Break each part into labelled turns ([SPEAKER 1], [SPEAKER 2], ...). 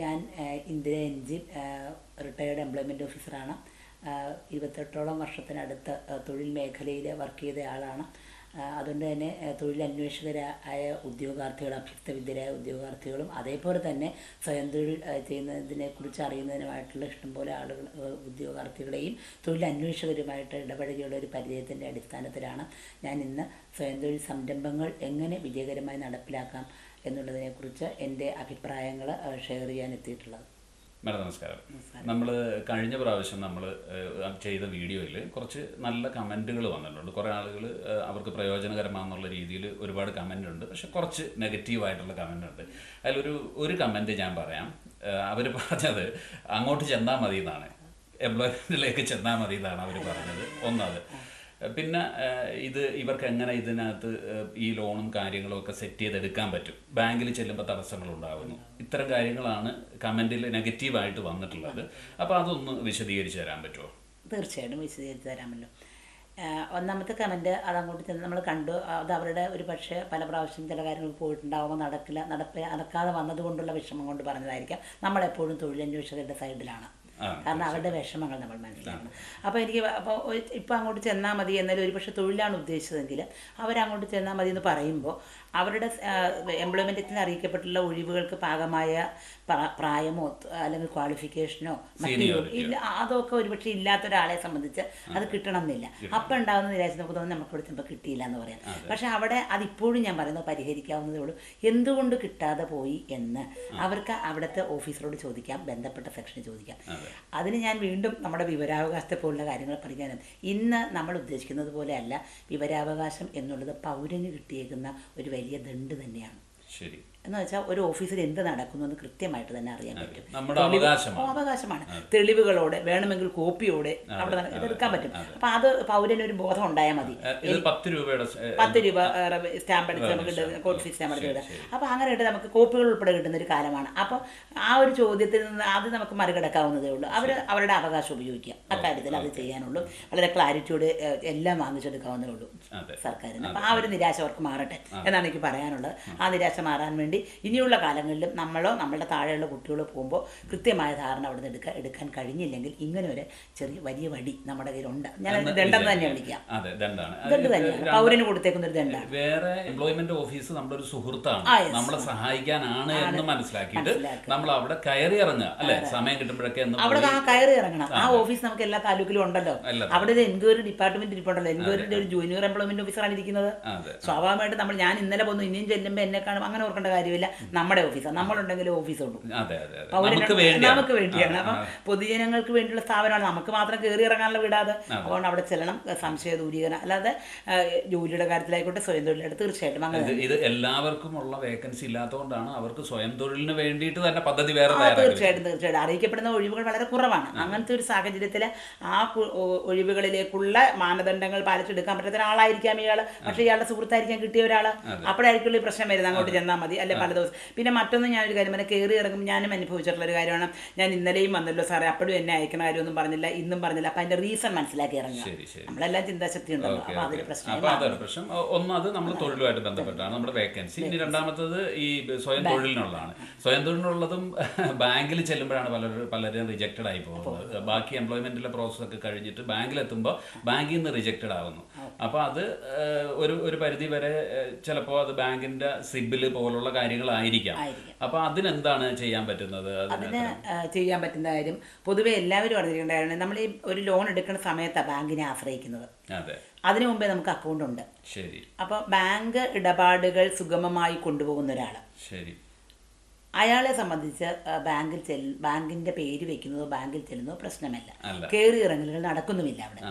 [SPEAKER 1] ഞാൻ Indira എൻജി retired employment ഓഫീസറാണ് ഇരുപത്തെട്ടോളം വർഷത്തിനടുത്ത് തൊഴിൽ മേഖലയിൽ വർക്ക് ചെയ്ത ആളാണ്. അതുകൊണ്ട് തന്നെ തൊഴിലന്വേഷകരായ ഉദ്യോഗാർത്ഥികൾ അഭ്യസ്തവിദ്യരായ ഉദ്യോഗാർത്ഥികളും അതേപോലെ തന്നെ സ്വയം തൊഴിൽ ചെയ്യുന്നതിനെ കുറിച്ച് അറിയുന്നതിനുമായിട്ടുള്ള ഇഷ്ടംപോലെ ആളുകൾ ഉദ്യോഗാർത്ഥികളെയും തൊഴിലന്വേഷകരുമായിട്ട് ഇടപഴകിയുള്ള ഒരു പരിചയത്തിന്റെ അടിസ്ഥാനത്തിലാണ് ഞാൻ ഇന്ന് സ്വയം തൊഴിൽ സംരംഭങ്ങൾ എങ്ങനെ വിജയകരമായി നടപ്പിലാക്കാം എന്നുള്ളതിനെക്കുറിച്ച് എന്റെ അഭിപ്രായങ്ങൾ ഷെയർ ചെയ്യാൻ എത്തിയിട്ടുള്ളത്
[SPEAKER 2] മാഡം നമസ്കാരം. നമ്മൾ കഴിഞ്ഞ പ്രാവശ്യം നമ്മൾ ചെയ്ത വീഡിയോയിൽ കുറച്ച് നല്ല കമന്റുകൾ വന്നിട്ടുണ്ട്. കുറേ ആളുകൾ അവർക്ക് പ്രയോജനകരമാണെന്നുള്ള രീതിയിൽ ഒരുപാട് കമന്റ് ഉണ്ട് പക്ഷെ കുറച്ച് നെഗറ്റീവായിട്ടുള്ള കമന്റ് ഉണ്ട് അതിലൊരു ഒരു കമന്റ് ഞാൻ പറയാം. അവർ പറഞ്ഞത് അങ്ങോട്ട് ചെന്നാൽ മതി എന്നാണ് എംപ്ലോയ്മെന്റിലേക്ക് ചെന്നാൽ മതി എന്നാണ് അവർ പറഞ്ഞത്. ഒന്നത്. പിന്നെ ഇത് ഇവർക്ക് എങ്ങനെ ഇതിനകത്ത് ഈ ലോണും കാര്യങ്ങളും ഒക്കെ സെറ്റ് ചെയ്തെടുക്കാൻ പറ്റും? ബാങ്കിൽ ചെല്ലുമ്പോൾ തടസ്സങ്ങൾ ഉണ്ടാകുന്നു ഇത്തരം കാര്യങ്ങളാണ് കമന്റിൽ നെഗറ്റീവായിട്ട് വന്നിട്ടുള്ളത്. അപ്പോൾ അതൊന്ന് വിശദീകരിച്ച് തരാൻ പറ്റുമോ
[SPEAKER 1] തീർച്ചയായിട്ടും വിശദീകരിച്ച് തരാമല്ലോ. ഒന്നാമത്തെ കമന്റ് അത് അങ്ങോട്ട് ചെന്ന് നമ്മൾ കണ്ടു. അത് അവരുടെ ഒരു പക്ഷേ പല പ്രാവശ്യം ചില കാര്യങ്ങൾ പോയിട്ടുണ്ടാവുമ്പോൾ നടക്കില്ല നടപ്പ് നടക്കാതെ വന്നതുകൊണ്ടുള്ള വിഷമം കൊണ്ട് പറഞ്ഞതായിരിക്കാം. നമ്മളെപ്പോഴും തൊഴിലന്വേഷകരുടെ സൈഡിലാണ് കാരണം അവരുടെ വിഷമങ്ങൾ നമ്മൾ മനസ്സിലാക്കണം. അപ്പോൾ എനിക്ക് അപ്പോൾ ഇപ്പോൾ അങ്ങോട്ട് ചെന്നാൽ മതി എന്നാലും ഒരു പക്ഷേ തൊഴിലാണ് ഉദ്ദേശിച്ചതെങ്കിൽ അവരങ്ങോട്ട് ചെന്നാൽ മതി എന്ന് പറയുമ്പോൾ അവരുടെ എംപ്ലോയ്മെന്റിൽ അറിയിക്കപ്പെട്ടുള്ള ഒഴിവുകൾക്ക് പാകമായ പ്രായമോ അല്ലെങ്കിൽ ക്വാളിഫിക്കേഷനോ മറ്റു. ഇല്ല അതൊക്കെ ഒരുപക്ഷെ ഇല്ലാത്ത ഒരാളെ സംബന്ധിച്ച് അത് കിട്ടണം. എന്നില്ല അപ്പം ഉണ്ടാകുന്ന നിരാശ നമുക്ക് തോന്നുന്നു നമുക്ക് ഇവിടെ ചിലപ്പോൾ കിട്ടിയില്ല എന്ന് പറയാം. പക്ഷെ അവിടെ അതിപ്പോഴും ഞാൻ പറയുന്നത് പരിഹരിക്കാവുന്നതേ ഉള്ളൂ. എന്തുകൊണ്ട് കിട്ടാതെ പോയി എന്ന് അവർക്ക് അവിടുത്തെ ഓഫീസറോട് ചോദിക്കാം ബന്ധപ്പെട്ട സെക്ഷന് ചോദിക്കാം. അതിന് ഞാൻ വീണ്ടും നമ്മുടെ വിവരാവകാശത്തെ പോലുള്ള കാര്യങ്ങൾ പഠിക്കാനും ഇന്ന് നമ്മൾ ഉദ്ദേശിക്കുന്നത് പോലെയല്ല വിവരാവകാശം എന്നുള്ളത് പൗരന് കിട്ടിയേക്കുന്ന ഒരു വലിയ ദണ്ട് തന്നെയാണ്.
[SPEAKER 2] ശരി.
[SPEAKER 1] എന്ന് വെച്ചാൽ ഒരു ഓഫീസിൽ എന്ത് നടക്കുന്നു എന്ന് കൃത്യമായിട്ട് തന്നെ അറിയാൻ പറ്റും.
[SPEAKER 2] അവകാശമാണ്.
[SPEAKER 1] തെളിവുകളോടെ വേണമെങ്കിൽ കോപ്പിയോടെ അവിടെ എടുക്കാൻ ഇതെടുക്കാൻ പറ്റും. അപ്പൊ അത് പൗരന് ഒരു ബോധം ഉണ്ടായാൽ മതി.
[SPEAKER 2] പത്ത് രൂപയുടെ
[SPEAKER 1] പത്ത് രൂപ സ്റ്റാമ്പ് എടുത്ത് നമുക്ക് ഫീസ് സ്റ്റാമ്പ് എടുത്ത് അപ്പൊ അങ്ങനെ ഇട്ട് നമുക്ക് കോപ്പികൾ ഉൾപ്പെടെ കിട്ടുന്ന ഒരു കാലമാണ്. അപ്പൊ ആ ഒരു ചോദ്യത്തിൽ നിന്ന് അത് നമുക്ക് മറികടക്കാവുന്നതേ ഉള്ളൂ. അവർ അവരുടെ അവകാശം ഉപയോഗിക്കുക. അക്കാര്യത്തിൽ അത് ചെയ്യാനുള്ളൂ. വളരെ ക്ലാരിറ്റിയോട് എല്ലാം വാങ്ങിച്ചെടുക്കാവുന്നതേ ഉള്ളൂ. സർക്കാരിന് അപ്പം ആ ഒരു നിരാശ അവർക്ക് മാറട്ടെ എന്നാണ് എനിക്ക് പറയാനുള്ളത്. ആ. നിരാശ മാറാൻ വേണ്ടി ഇനിയുള്ള കാലങ്ങളിലും നമ്മളോ നമ്മളുടെ താഴെയുള്ള കുട്ടികളോ പോകുമ്പോൾ കൃത്യമായ ധാരണ അവിടെ നിന്ന് എടുക്കാൻ എടുക്കാൻ കഴിഞ്ഞില്ലെങ്കിൽ ഇങ്ങനെ ഒരു ചെറിയ വലിയ വടി നമ്മുടെ കയ്യിലുണ്ട്. ഞാൻ ദണ്ഡം തന്നെ വിളിക്കാം ദണ്ട് തന്നെയാണ്. പൗരന് കൊടുത്തേക്കുന്ന ഒരു ദണ്ഡാണ്.
[SPEAKER 2] വേറെ എംപ്ലോയ്മെന്റ് ഓഫീസ് നമ്മുടെ ഒരു സുഹൃത്താണ് നമ്മളെ സഹായിക്കാനാണ് എന്ന് മനസ്സിലാക്കിയിട്ട് നമ്മൾ അവിടെ കയറി ഇറങ്ങുക അല്ലെ? സമയം കിട്ടുമ്പോഴൊക്കെ
[SPEAKER 1] അവിടെ ആ കയറി ഇറങ്ങണം. ആ ഓഫീസ് നമുക്ക് എല്ലാ താലൂക്കിലും ഉണ്ടല്ലോ. അവിടെ ഒരു എൻക്വയറി ഡിപ്പാർട്ട്മെന്റ് ഇരിപ്പുണ്ടല്ലോ. എൻക്വയറിന്റെ ഒരു ജൂനിയർ എംപ്ലോയ്മെന്റ് ഓഫീസറാണ് ഇരിക്കുന്നത്. സ്വാഭാവികമായിട്ട് നമ്മൾ ഞാൻ ഇന്നലെ പോന്നു ഇനിയും ചെല്ലുമ്പോൾ എന്നെ കാണും അങ്ങനെ ഓർക്കേണ്ട കാര്യമില്ല. നമ്മുടെ ഓഫീസാണ് നമ്മളുണ്ടെങ്കിൽ ഓഫീസ്
[SPEAKER 2] അതെ നമുക്ക് വേണ്ടി
[SPEAKER 1] നമുക്ക് വേണ്ടിയാണ്. അപ്പം പൊതുജനങ്ങൾക്ക് വേണ്ടിയുള്ള സ്ഥാപനമാണ്. നമുക്ക് മാത്രം കയറി ഇറങ്ങാനുള്ള വിടാതെ അതുകൊണ്ട് അവിടെ ചെല്ലണം. സംശയ ദൂരീകരണം. അല്ലാതെ ജോലിയുടെ കാര്യത്തിലായിക്കോട്ടെ സ്വയം തൊഴിലായിട്ട് തീർച്ചയായിട്ടും അങ്ങനെ
[SPEAKER 2] ഇത് എല്ലാവർക്കും ഉള്ള വേക്കൻസി ഇല്ലാത്തതുകൊണ്ടാണ് അവർക്ക് സ്വയം തൊഴിലിന് വേണ്ടിയിട്ട് തന്നെ പദ്ധതി വേറെ
[SPEAKER 1] തീർച്ചയായിട്ടും തീർച്ചയായിട്ടും. അറിയിക്കപ്പെടുന്ന ഒഴിവുകൾ വളരെ കുറവാണ്. അങ്ങനത്തെ ഒരു സാഹചര്യത്തിൽ ആ ഒഴിവുകളിലേക്കുള്ള മാനദണ്ഡങ്ങൾ പാലിച്ചെടുക്കാൻ പറ്റാത്ത ഒരാളായിരിക്കാം ഇയാൾ പക്ഷേ ഇയാളുടെ സുഹൃത്തായിരിക്കാം കിട്ടിയ ഒരാൾ അപ്പോഴായിരിക്കും ഈ പ്രശ്നം വരുന്നത്. അങ്ങോട്ട് ചെന്നാൽ മതി. അല്ലെ പല ദിവസം. പിന്നെ മറ്റൊന്ന് ഞാനൊരു കാര്യം പറഞ്ഞാൽ കയറി ഇറങ്ങും. ഞാനും അനുഭവിച്ചിട്ടുള്ള ഒരു കാര്യമാണ്. ഞാൻ ഇന്നലെയും വന്നല്ലോ സാറേ. അപ്പോഴും എന്നെ അയക്കണ കാര്യമൊന്നും പറഞ്ഞില്ല. ഇന്നും പറഞ്ഞില്ല. അപ്പം അതിന്റെ റീസൺ മനസ്സിലാക്കി ഇറങ്ങുക. നമ്മളെല്ലാം ചിന്താശക്തി ഉണ്ടല്ലോ. അപ്പോൾ അതൊരു പ്രശ്നം
[SPEAKER 2] അപ്പൊ ഒന്ന് അത് നമ്മൾ തൊഴിലുമായിട്ട് ബന്ധപ്പെട്ടാണ്. നമ്മുടെ വേക്കൻസി ഇനി രണ്ടാമത്തത് ഈ സ്വയം തൊഴിലിനുള്ളതാണ്. സ്വയം തൊഴിലിനുള്ളതും ബാങ്കിൽ ചെല്ലുമ്പോഴാണ് പലരും പലരും റിജക്റ്റഡ് ആയി പോകുന്നത്. ബാക്കി എംപ്ലോയ്മെന്റിലെ പ്രോസസ്സൊക്കെ കഴിഞ്ഞിട്ട് ബാങ്കിൽ എത്തുമ്പോൾ ബാങ്കിൽ നിന്ന് റിജക്റ്റഡ് ആവുന്നു. അപ്പോൾ അത് ഒരു ഒരു പരിധി വരെ ചിലപ്പോ അത് ബാങ്കിന്റെ സിബിൽ പോലുള്ള കാര്യങ്ങളായിരിക്കാം. അപ്പൊ അതിനെന്താണ് ചെയ്യാൻ പറ്റുന്നത്? അതിന്
[SPEAKER 1] ചെയ്യാൻ പറ്റുന്ന കാര്യം പൊതുവെ എല്ലാവരും അറിഞ്ഞിരിക്കേണ്ട കാര്യം നമ്മൾ ഈ ഒരു ലോൺ എടുക്കുന്ന സമയത്താണ് ബാങ്കിനെ ആശ്രയിക്കുന്നത്.
[SPEAKER 2] അതെ.
[SPEAKER 1] അതിനു മുമ്പേ നമുക്ക് അക്കൗണ്ട് ഉണ്ട്.
[SPEAKER 2] ശരി.
[SPEAKER 1] അപ്പൊ ബാങ്ക് ഇടപാടുകൾ സുഗമമായി കൊണ്ടുപോകുന്ന ഒരാൾ.
[SPEAKER 2] ശരി.
[SPEAKER 1] അയാളെ സംബന്ധിച്ച് ബാങ്കിൽ ചെല്ല് ബാങ്കിന്റെ പേര് വെക്കുന്നതോ ബാങ്കിൽ ചെല്ലുന്നതോ പ്രശ്നമല്ല. കയറി ഇറങ്ങലുകൾ നടക്കുന്നുമില്ല അവിടെ.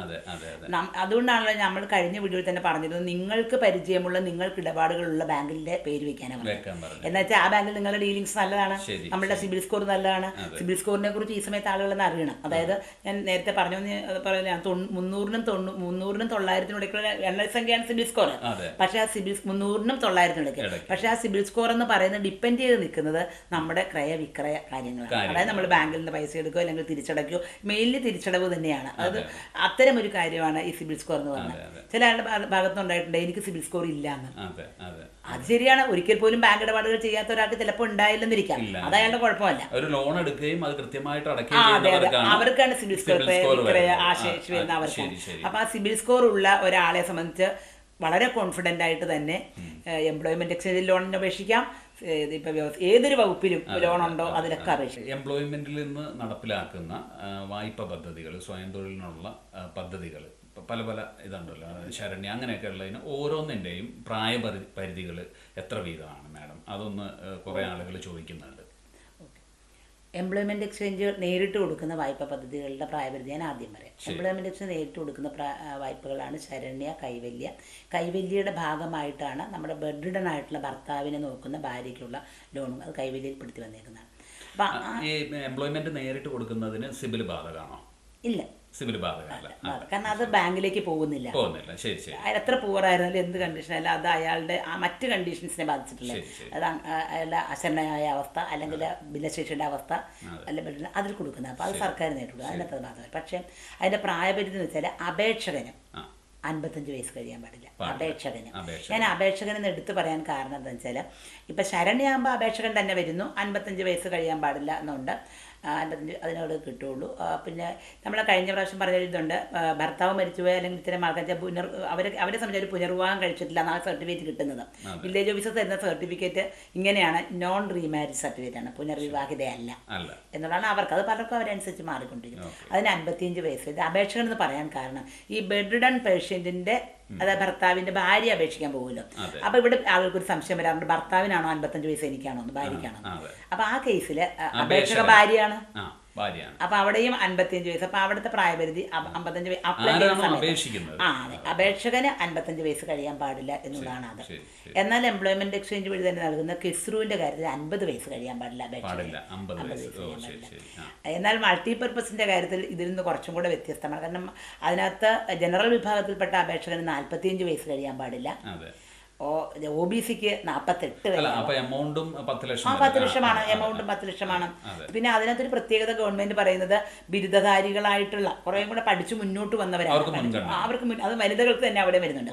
[SPEAKER 1] അതുകൊണ്ടാണല്ലോ നമ്മൾ കഴിഞ്ഞ വീഡിയോയിൽ തന്നെ പറഞ്ഞിരുന്നത് നിങ്ങൾക്ക് പരിചയമുള്ള നിങ്ങൾക്ക് ഇടപാടുകളുള്ള ബാങ്കിന്റെ പേര് വെക്കാനാണ് പറഞ്ഞത്.
[SPEAKER 2] വെക്കാൻ
[SPEAKER 1] വെച്ചാൽ ആ ബാങ്കിൽ നിങ്ങളുടെ ഡീലിംഗ്സ് നല്ലതാണ് നമ്മളുടെ സിബിൽ സ്കോർ നല്ലതാണ്. സിബിൽ സ്കോറിനെ കുറിച്ച് ഈ സമയത്ത് ആളുകളെന്ന് അറിയണം. അതായത് ഞാൻ നേരത്തെ പറഞ്ഞു പറയുന്ന മുന്നൂറിനും തൊണ്ണൂ മുന്നൂറിനും തൊള്ളായിരത്തിനും ഇടയ്ക്കുള്ള എണ്ണസംഖ്യയാണ് സിബിൽ സ്കോർ പക്ഷെ ആ സിബിൽ മുന്നൂറിനും തൊള്ളായിരത്തിനും ഇടയ്ക്ക്.
[SPEAKER 2] ഇടയ്ക്ക്.
[SPEAKER 1] പക്ഷേ ആ സിബിൽ സ്കോർ എന്ന് പറയുന്നത് ഡിപ്പെൻഡ് ചെയ്ത് നിൽക്കുന്നത് നമ്മുടെ ക്രയവിക്രയ കാര്യങ്ങളാണ്.
[SPEAKER 2] കാര്യങ്ങൾ.
[SPEAKER 1] അതായത് നമ്മൾ ബാങ്കിൽ നിന്ന് പൈസ എടുക്കുകയോ അല്ലെങ്കിൽ തിരിച്ചടയ്ക്കുകയോ മെയിൻലി തിരിച്ചടവ് തന്നെയാണ്. അത് അത്തരം ഒരു കാര്യമാണ് ഈ സിബിൽ സ്കോർ എന്ന്
[SPEAKER 2] പറയുന്നത്
[SPEAKER 1] ചില ആളുടെ ഭാഗത്തുണ്ടായിട്ടുണ്ട് ഭാഗത്തുനിന്നുണ്ടായിട്ടുണ്ട് എനിക്ക് സിബിൽ സ്കോർ ഇല്ല എന്ന്
[SPEAKER 2] അതെ.
[SPEAKER 1] ശരിയാണ്. ഒരിക്കൽ പോലും ബാങ്ക് ഇടപാടുകൾ ചെയ്യാത്ത ഒരാൾക്ക് ചിലപ്പോൾ ഉണ്ടായില്ലെന്നിരിക്കാം. അത് അയാളുടെ കുഴപ്പമല്ല.
[SPEAKER 2] ഒരു ലോൺ എടുക്കുകയും അത് കൃത്യമായിട്ട് അടയ്ക്കുകയും
[SPEAKER 1] അവർക്കാണ് സിബിൽ സ്കോർ ആ ശേഷി വരുന്ന അവർക്കാണ് അപ്പൊ ആ സിബിൽ സ്കോർ ഉള്ള ഒരാളെ സംബന്ധിച്ച് വളരെ കോൺഫിഡന്റ് ആയിട്ട് തന്നെ എംപ്ലോയ്മെന്റ് എക്സ്ചേഞ്ചിൽ ലോണിന് അപേക്ഷിക്കാം. ഇപ്പൊ ഏതൊരു വകുപ്പിലും ലോൺ ഉണ്ടോ അതിലൊക്കെ അപേക്ഷിക്കാം.
[SPEAKER 2] എംപ്ലോയ്മെന്റിൽ നിന്ന് നടപ്പിലാക്കുന്ന വായ്പ പദ്ധതികൾ സ്വയം തൊഴിലിനുള്ള പദ്ധതികൾ പല പല ഇതുണ്ടല്ലോ. ശരണ്യ അങ്ങനെയൊക്കെ ഉള്ളതിന് ഓരോന്നിന്റെയും പ്രായപരി പരിധികൾ എത്ര വീതമാണ് മാഡം? അതൊന്ന് കുറേ ആളുകൾ ചോദിക്കുന്നുണ്ട്.
[SPEAKER 1] എംപ്ലോയ്മെന്റ് എക്സ്ചേഞ്ച് നേരിട്ട് കൊടുക്കുന്ന വായ്പ പദ്ധതികളുടെ പ്രായപരിധി ഞാൻ ആദ്യം പറയാം. എംപ്ലോയ്മെന്റ് എക്സ്ചേഞ്ച് നേരിട്ട് കൊടുക്കുന്ന വായ്പകളാണ് ശരണ്യ കൈവല്യ. കൈവല്യയുടെ ഭാഗമായിട്ടാണ് നമ്മുടെ ബെഡ്രിഡൺ ആയിട്ടുള്ള ഭർത്താവിനെ നോക്കുന്ന ഭാര്യയ്ക്കുള്ള ലോണും അത് കൈവല്യയിൽപ്പെടുത്തി വന്നേക്കുന്നതാണ്. അപ്പം
[SPEAKER 2] ഈ എംപ്ലോയ്മെന്റ് നേരിട്ട് കൊടുക്കുന്നതിന് സിബിൽ ബാധകമാണോ?
[SPEAKER 1] ഇല്ല.
[SPEAKER 2] സിബിൽ ബാധകമല്ല.
[SPEAKER 1] കാരണം അത് ബാങ്കിലേക്ക് പോകുന്നില്ല.
[SPEAKER 2] പോകുന്നില്ല. ശരി ശരി.
[SPEAKER 1] അയാൾ എത്ര പൂവറായിരുന്നാലും എന്ത് കണ്ടീഷൻ അല്ല അത് അയാളുടെ ആ മറ്റ് കണ്ടീഷൻസിനെ ബാധിച്ചിട്ടില്ല. അത് അയാളുടെ അശരണയായ അവസ്ഥ അല്ലെങ്കിൽ ഭിന്നശേഷിയുടെ അവസ്ഥ അല്ലെങ്കിൽ അതിൽ കൊടുക്കുന്നത്. അപ്പോൾ അത് സർക്കാർ നേരിടുക അതിനകത്ത് ബാധകമല്ല. പക്ഷേ അതിന്റെ പ്രായപരിധി എന്ന് വെച്ചാൽ അപേക്ഷകന് അൻപത്തഞ്ച് വയസ്സ് കഴിയാൻ പാടില്ല. അപേക്ഷകന്. ഞാൻ അപേക്ഷകനെന്ന് എടുത്തു പറയാൻ കാരണം എന്താണെന്ന് വെച്ചാൽ ഇപ്പം ശരണ്യാകുമ്പോൾ അപേക്ഷകൻ തന്നെ വരുന്നു. അൻപത്തഞ്ച് വയസ്സ് കഴിയാൻ പാടില്ല എന്നുണ്ട്. അൻപത്തഞ്ച് അതിനോട് കിട്ടുള്ളൂ പിന്നെ നമ്മൾ കഴിഞ്ഞ പ്രാവശ്യം പറഞ്ഞ ഇതുണ്ട്. ഭർത്താവ് മരിച്ചുപോയ അല്ലെങ്കിൽ ഇത്തരം ആൾക്കാർ പുനർ അവരെ അവരെ സംബന്ധിച്ച് ഒരു പുനർവിവാഹം കഴിച്ചിട്ടില്ല. എന്നാണ് സർട്ടിഫിക്കറ്റ് കിട്ടുന്നത്. വില്ലേജ് ഓഫീസർ തരുന്ന സർട്ടിഫിക്കറ്റ് ഇങ്ങനെയാണ്. നോൺ റീമാരേജ് സർട്ടിഫിക്കറ്റ് ആണ് പുനർവിവാഹിതയല്ല എന്നുള്ളതാണ് അവർക്ക്. അത് പലർക്കും അവരനുസരിച്ച് മാറിക്കൊണ്ടിരിക്കും അതിന് അൻപത്തിയഞ്ച് വയസ്സ്. ഇത് അപേക്ഷകൻ എന്ന് പറയാൻ കാരണം ഈ ബെഡ്രിഡൺ പേഷ്യന്റിന്റെ അതായത് ഭർത്താവിന്റെ ഭാര്യ അപേക്ഷിക്കാൻ പോകുമല്ലോ. അപ്പൊ ഇവിടെ ആളുകൾക്ക് ഒരു സംശയം വരാറുണ്ട്. ഭർത്താവിനാണോ അൻപത്തഞ്ച് വയസ്സ് എനിക്കാണോ ഭാര്യക്കാണോ ഭാര്യയ്ക്കാണോ അപ്പൊ ആ കേസിൽ അപേക്ഷക ഭാര്യയാണ്.
[SPEAKER 2] ഭാര്യയാണ്.
[SPEAKER 1] അപ്പൊ അവിടെയും അൻപത്തിയഞ്ച് വയസ്സ്. അപ്പൊ അവിടുത്തെ പ്രായപരിധി അമ്പ- അമ്പത്തഞ്ച്
[SPEAKER 2] അപേക്ഷിക്കുന്നത്?
[SPEAKER 1] ആ അതെ. അപേക്ഷകന് അൻപത്തഞ്ച് വയസ്സ് കഴിയാൻ പാടില്ല എന്നുള്ളതാണ് അത്. എന്നാൽ എംപ്ലോയ്മെന്റ് എക്സ്ചേഞ്ച് വഴി തന്നെ നൽകുന്ന കിസ്രുവിന്റെ കാര്യത്തിൽ അൻപത് വയസ്സ് കഴിയാൻ പാടില്ല എന്നാൽ മൾട്ടിപർപ്പസിന്റെ കാര്യത്തിൽ ഇതിൽ നിന്ന് കുറച്ചും കൂടെ വ്യത്യസ്തമാണ്. കാരണം അതിനകത്ത് ജനറൽ വിഭാഗത്തിൽപ്പെട്ട അപേക്ഷകന് നാൽപ്പത്തിയഞ്ച് വയസ്സ് കഴിയാൻ പാടില്ല. ഒ ബി സിക്ക് നാൽപ്പത്തെട്ട്
[SPEAKER 2] എമൗണ്ടും പത്ത് ലക്ഷം
[SPEAKER 1] ആ. പത്ത് ലക്ഷമാണ് എമൗണ്ടും പത്ത് ലക്ഷമാണ്. പിന്നെ അതിനകത്തൊരു പ്രത്യേകത ഗവൺമെന്റ് പറയുന്നത് ബിരുദധാരികളായിട്ടുള്ള കുറേ കൂടെ പഠിച്ചു മുന്നോട്ട് വന്നവരാണ്.
[SPEAKER 2] അവർക്ക്
[SPEAKER 1] അത് വനിതകൾക്ക് തന്നെ അവിടെ വരുന്നുണ്ട്.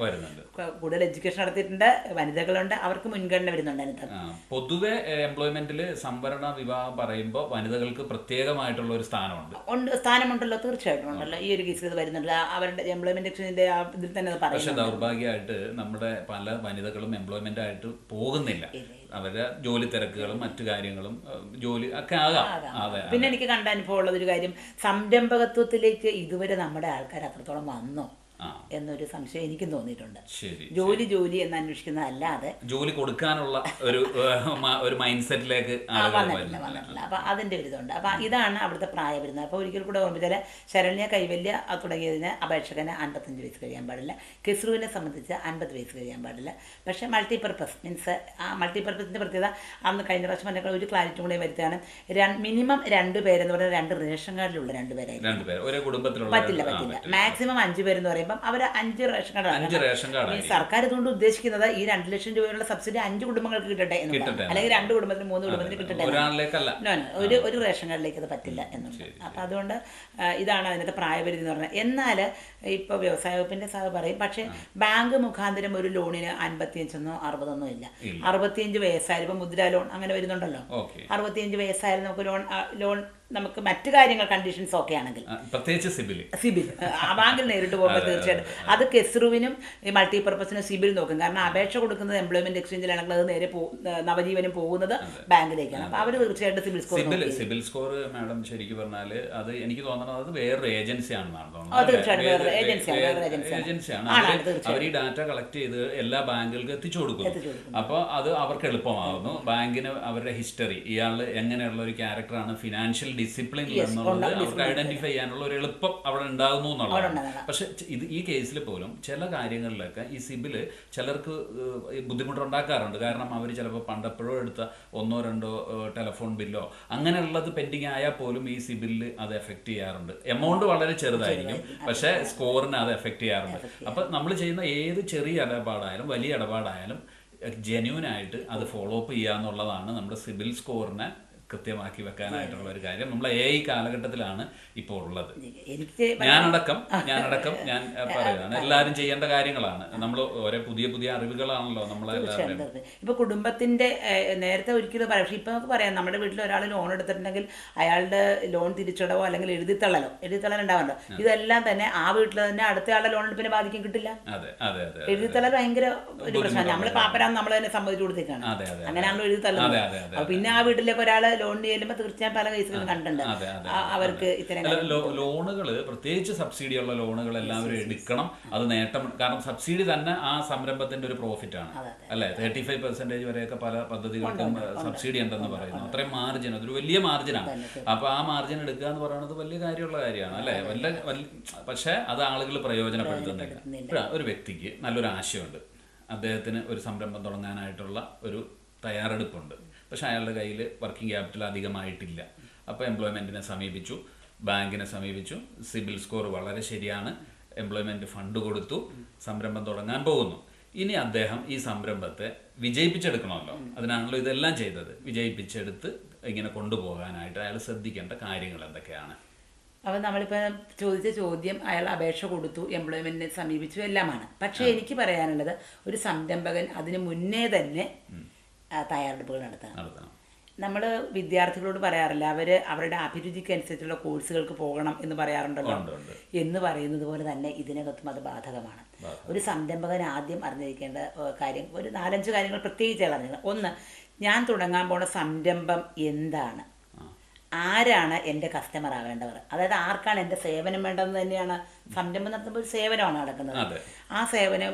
[SPEAKER 1] കൂടുതൽ എഡ്യൂക്കേഷൻ നടത്തിയിട്ടുണ്ട് വനിതകളുണ്ട് അവർക്ക് മുൻഗണന വരുന്നുണ്ട് അതിനകത്ത്.
[SPEAKER 2] പൊതുവെ എംപ്ലോയ്മെന്റിൽ സംവരണ വിവാഹം പറയുമ്പോൾ വനിതകൾക്ക് പ്രത്യേകമായിട്ടുള്ള ഒരു സ്ഥാനമുണ്ട്.
[SPEAKER 1] ഉണ്ട് സ്ഥാനമുണ്ടല്ലോ തീർച്ചയായിട്ടും ഉണ്ടല്ലോ. ഈ ഒരു കേസിൽ ഇത് വരുന്നുണ്ട്. അവരുടെ എംപ്ലോയ്മെന്റ് എക്സ്ചേഞ്ചിന്റെ ഇതിൽ തന്നെ അത്
[SPEAKER 2] പക്ഷെ ദൗർഭാഗ്യമായിട്ട് നമ്മുടെ പല വനിതകളും എംപ്ലോയ്മെന്റ് ആയിട്ട് പോകുന്നില്ല. അവരുടെ ജോലി തിരക്കുകളും മറ്റു കാര്യങ്ങളും ജോലി ഒക്കെ ആകാം. അതെ.
[SPEAKER 1] പിന്നെ എനിക്ക് കണ്ട അനുഭവമുള്ള ഒരു കാര്യം സംരംഭകത്വത്തിലേക്ക് ഇതുവരെ നമ്മുടെ ആൾക്കാർ അത്രത്തോളം വന്നോ? എന്നൊരു സംശയം എനിക്കും തോന്നിയിട്ടുണ്ട്. ജോലി ജോലി എന്ന് അന്വേഷിക്കുന്നതല്ലാതെ
[SPEAKER 2] ജോലി കൊടുക്കാനുള്ള ഒരു ഒരു മൈൻഡ് സെറ്റിലേക്ക്
[SPEAKER 1] വന്നിട്ടില്ല വന്നിട്ടില്ല. അപ്പൊ അതിന്റെ ഒരു ഇതുണ്ട്. അപ്പൊ ഇതാണ് അവിടുത്തെ പ്രായപരിധി. അപ്പൊ ഒരിക്കൽ കൂടെ ഓർമ്മിച്ചാൽ ശരണ്യ കൈവല്യ തുടങ്ങിയതിന് അപേക്ഷകന് അൻപത്തഞ്ച് വയസ്സ് കഴിയാൻ പാടില്ല. കിസ്രുവിനെ സംബന്ധിച്ച് അൻപത് വയസ്സ് കഴിയാൻ പാടില്ല. പക്ഷേ മൾട്ടിപർപ്പസ് മീൻസ് ആ മൾട്ടിപർപ്പസിന്റെ പ്രത്യേകത അന്ന് കഴിഞ്ഞ പ്രാവശ്യം പറഞ്ഞ ഒരു ക്ലാരിറ്റി കൂടി വരുത്തുകയാണ്. മിനിമം രണ്ട് പേരെന്ന് പറഞ്ഞാൽ രണ്ട് റേഷൻ കാർഡിലുള്ള രണ്ട് പേരായിരിക്കും. പറ്റില്ല പറ്റില്ല. മാക്സിമം അഞ്ച് പേരെന്ന് പറയുമ്പോൾ അവർ അഞ്ച് റേഷൻ കാർഡ്
[SPEAKER 2] അഞ്ച് റേഷൻ
[SPEAKER 1] ഈ. സർക്കാർ ഇതുകൊണ്ട് ഉദ്ദേശിക്കുന്നത് ഈ രണ്ട് ലക്ഷം രൂപയുള്ള സബ്സിഡി അഞ്ച് കുടുംബങ്ങൾക്ക് കിട്ടട്ടെ
[SPEAKER 2] എന്ന്.
[SPEAKER 1] അല്ലെങ്കിൽ രണ്ട് കുടുംബത്തിന് മൂന്ന് കുടുംബത്തിന് കിട്ടട്ടെ ഒരു ഒരു റേഷൻ കാർഡിലേക്ക് അത് പറ്റില്ല എന്നുള്ളത് അപ്പം അതുകൊണ്ട് ഇതാണ് അതിനകത്ത് പ്രായപരിധി എന്ന് പറഞ്ഞത്. എന്നാൽ ഇപ്പോൾ വ്യവസായ വകുപ്പിന്റെ സഹ പറയും. പക്ഷേ ബാങ്ക് മുഖാന്തരം ഒരു ലോണിന് അൻപത്തിയഞ്ചൊന്നോ അറുപതൊന്നോ ഇല്ല. അറുപത്തിയഞ്ച് വയസ്സായാലും ഇപ്പം മുദ്ര ലോൺ അങ്ങനെ വരുന്നുണ്ടല്ലോ. അറുപത്തിയഞ്ച് വയസ്സായാലും നമുക്ക് ലോൺ ലോൺ നമുക്ക് മറ്റു കാര്യങ്ങൾ കണ്ടീഷൻസ് ഒക്കെ ആണെങ്കിൽ.
[SPEAKER 2] പ്രത്യേകിച്ച് സിബിൽ.
[SPEAKER 1] സിബിൽ ബാങ്കിൽ നേരിട്ട് പോകുമ്പോൾ തീർച്ചയായിട്ടും. അത് കെസ്റുവിനും ഈ മൾട്ടിപർപ്പസിനും സിബിൽ നോക്കും. കാരണം അപേക്ഷ കൊടുക്കുന്നത് എംപ്ലോയ്മെന്റ് എക്സ്ചേഞ്ചിലാണെങ്കിൽ അത് നേരെ നവജീവനം പോകുന്നത് ബാങ്കിലേക്കാണ്. അപ്പോൾ അവർ തീർച്ചയായിട്ടും CIBIL score
[SPEAKER 2] CIBIL CIBIL score madam ശരിക്കും പറഞ്ഞാൽ അത് എനിക്ക് തോന്നുന്നത് അത് വേറൊരു
[SPEAKER 1] ഏജൻസിയാണ്, ഏജൻസിയാണ്.
[SPEAKER 2] അവർ ഈ ഡാറ്റ കളക്ട് ചെയ്ത് എല്ലാ ബാങ്കുകൾക്ക് എത്തിച്ചു
[SPEAKER 1] കൊടുക്കും
[SPEAKER 2] അപ്പോൾ അത് അവർക്ക് എളുപ്പമാകുന്നു. ബാങ്കിന് അവരുടെ ഹിസ്റ്ററി ഇയാൾ എങ്ങനെയുള്ള ഒരു ക്യാരക്ടറാണ് ഫിനാൻഷ്യൽ ഡിസിപ്ലിൻ എന്നുള്ളത് അവർക്ക് ഐഡന്റിഫൈ ചെയ്യാനുള്ള ഒരു എളുപ്പം അവിടെ ഉണ്ടാകുന്നു എന്നുള്ളതാണ്. പക്ഷെ ഇത് ഈ കേസിൽ പോലും ചില കാര്യങ്ങളിലൊക്കെ ഈ സിബിൽ ചിലർക്ക് ബുദ്ധിമുട്ടുണ്ടാക്കാറുണ്ട് കാരണം അവർ ചിലപ്പോൾ പണ്ടപ്പോഴോ എടുത്ത ഒന്നോ രണ്ടോ ടെലഫോൺ ടെലിഫോൺ ബില്ലോ അങ്ങനെയുള്ളത് പെൻഡിങ് ആയാൽ പോലും ഈ സിബിലിൽ അത് എഫക്ട് ചെയ്യാറുണ്ട്. എമൗണ്ട് വളരെ ചെറുതായിരിക്കും. പക്ഷെ സ്കോറിന് അത് എഫക്ട് ചെയ്യാറുണ്ട്. അപ്പൊ നമ്മൾ ചെയ്യുന്ന ഏത് ചെറിയ ഇടപാടായാലും വലിയ ഇടപാടായാലും ജെന്യൂൻ ആയിട്ട് അത് ഫോളോ അപ്പ് ചെയ്യുക എന്നുള്ളതാണ് നമ്മുടെ സിബിൽ സ്കോറിനെ കൃത്യമാക്കി വെക്കാനായിട്ടുള്ള ഒരു കാര്യം. നമ്മൾ എ ഐ കാലഘട്ടത്തിലാണ് ഇപ്പോൾ ഉള്ളത്. ഞാനടക്കം ഞാനടക്കം ഞാൻ പറയുകയാണ്. എല്ലാവരും ചെയ്യേണ്ട കാര്യങ്ങളാണ്. നമ്മൾ ഓരോ പുതിയ പുതിയ അറിവുകളാണല്ലോ
[SPEAKER 1] നമ്മളെ ഇപ്പൊ കുടുംബത്തിന്റെ നേരത്തെ ഒരിക്കലും പറയാം. പക്ഷെ ഇപ്പൊ നമുക്ക് പറയാം. നമ്മുടെ വീട്ടിൽ ഒരാൾ ലോൺ എടുത്തിട്ടുണ്ടെങ്കിൽ അയാളുടെ ലോൺ തിരിച്ചടവോ അല്ലെങ്കിൽ എഴുതിത്തള്ളലോ? എഴുതിത്തള്ളൽ ഉണ്ടാവണ്ടോ? ഇതെല്ലാം തന്നെ ആ വീട്ടിൽ തന്നെ അടുത്ത ആളുടെ ലോൺ എടുപ്പിനെ ബാധിക്കും കിട്ടില്ല. എഴുതിത്തള്ളൽ ഭയങ്കര ഒരു പ്രശ്നമാണ്. നമ്മൾ പാപ്പരാന്ന് നമ്മൾ തന്നെ സമ്മതിച്ചു കൊടുത്തേക്കാണ്.
[SPEAKER 2] അങ്ങനെ നമ്മൾ
[SPEAKER 1] അങ്ങനെയാണല്ലോ എഴുതിത്തള്ളുന്നത്. പിന്നെ ആ വീട്ടിലേക്ക് ഒരാൾ ലോൺ ചെല്ലുമ്പോൾ തീർച്ചയായും പല കേസുകളും കണ്ടിട്ടുണ്ട്. അവർക്ക് ഇത്തരം
[SPEAKER 2] ലോണുകൾ പ്രത്യേകിച്ച് സബ്സിഡി ഉള്ള ലോണുകൾ എല്ലാവരും എടുക്കണം. അത് നേട്ടം കാരണം സബ്സിഡി തന്നെ ആ സംരംഭത്തിന്റെ ഒരു പ്രോഫിറ്റ് ആണ് അല്ലെ? തേർട്ടി ഫൈവ് പെർസെന്റേജ് വരെയൊക്കെ പല പദ്ധതികൾക്കും സബ്സിഡി ഉണ്ടെന്ന് പറയുന്നു. അത്രയും മാർജിൻ അതൊരു വലിയ മാർജിനാണ് അപ്പൊ ആ മാർജിൻ എടുക്കുക എന്ന് പറയുന്നത് വലിയ കാര്യമുള്ള കാര്യമാണ് അല്ലെ? വല്ല പക്ഷെ അത് ആളുകൾ പ്രയോജനപ്പെടുത്തുന്നില്ല. ഒരു വ്യക്തിക്ക് നല്ലൊരു ആശയമുണ്ട്. അദ്ദേഹത്തിന് ഒരു സംരംഭം തുടങ്ങാനായിട്ടുള്ള ഒരു തയ്യാറെടുപ്പുണ്ട്. പക്ഷെ അയാളുടെ കയ്യിൽ വർക്കിംഗ് ക്യാപിറ്റൽ അധികമായിട്ടില്ല. അപ്പോൾ എംപ്ലോയ്മെന്റിനെ സമീപിച്ചു. ബാങ്കിനെ സമീപിച്ചു. സിബിൽ സ്കോർ വളരെ ശരിയാണ്. എംപ്ലോയ്മെന്റ് ഫണ്ട് കൊടുത്തു. സംരംഭം തുടങ്ങാൻ പോകുന്നു. ഇനി അദ്ദേഹം ഈ സംരംഭത്തെ വിജയിപ്പിച്ചെടുക്കണമല്ലോ. അതിനാണല്ലോ ഇതെല്ലാം ചെയ്തത്. വിജയിപ്പിച്ചെടുത്ത് ഇങ്ങനെ കൊണ്ടുപോകാനായിട്ട് അയാൾ ശ്രദ്ധിക്കേണ്ട കാര്യങ്ങൾ എന്തൊക്കെയാണ്?
[SPEAKER 1] അപ്പം നമ്മളിപ്പോൾ ചോദിച്ച ചോദ്യം അയാൾ അപേക്ഷ കൊടുത്തു എംപ്ലോയ്മെന്റിനെ സമീപിച്ചു എല്ലാമാണ്. പക്ഷേ എനിക്ക് പറയാനുള്ളത് ഒരു സംരംഭകൻ അതിന് മുന്നേ തന്നെ തയ്യാറെടുപ്പുകൾ നടത്തണം. നമ്മൾ വിദ്യാർത്ഥികളോട് പറയാറില്ല അവർ അവരുടെ അഭിരുചിക്ക് അനുസരിച്ചുള്ള കോഴ്സുകൾക്ക് പോകണം എന്ന് പറയാറുണ്ടല്ലോ. എന്ന് പറയുന്നത് പോലെ തന്നെ ഇതിനകത്തും അത് ബാധകമാണ്. ഒരു സംരംഭകൻ ആദ്യം അറിഞ്ഞിരിക്കേണ്ട കാര്യം ഒരു നാലഞ്ച് കാര്യങ്ങൾ പ്രത്യേകിച്ച് അറിഞ്ഞിരിക്കണം. ഒന്ന് ഞാൻ തുടങ്ങാൻ പോണ സംരംഭം എന്താണ്? ആരാണ് എന്റെ കസ്റ്റമർ ആവേണ്ടവർ? അതായത് ആർക്കാണ് എന്റെ സേവനം വേണ്ടതെന്ന് തന്നെയാണ് സംരംഭം നടത്തുമ്പോൾ ഒരു സേവനമാണ് നടക്കുന്നത്. ആ സേവനം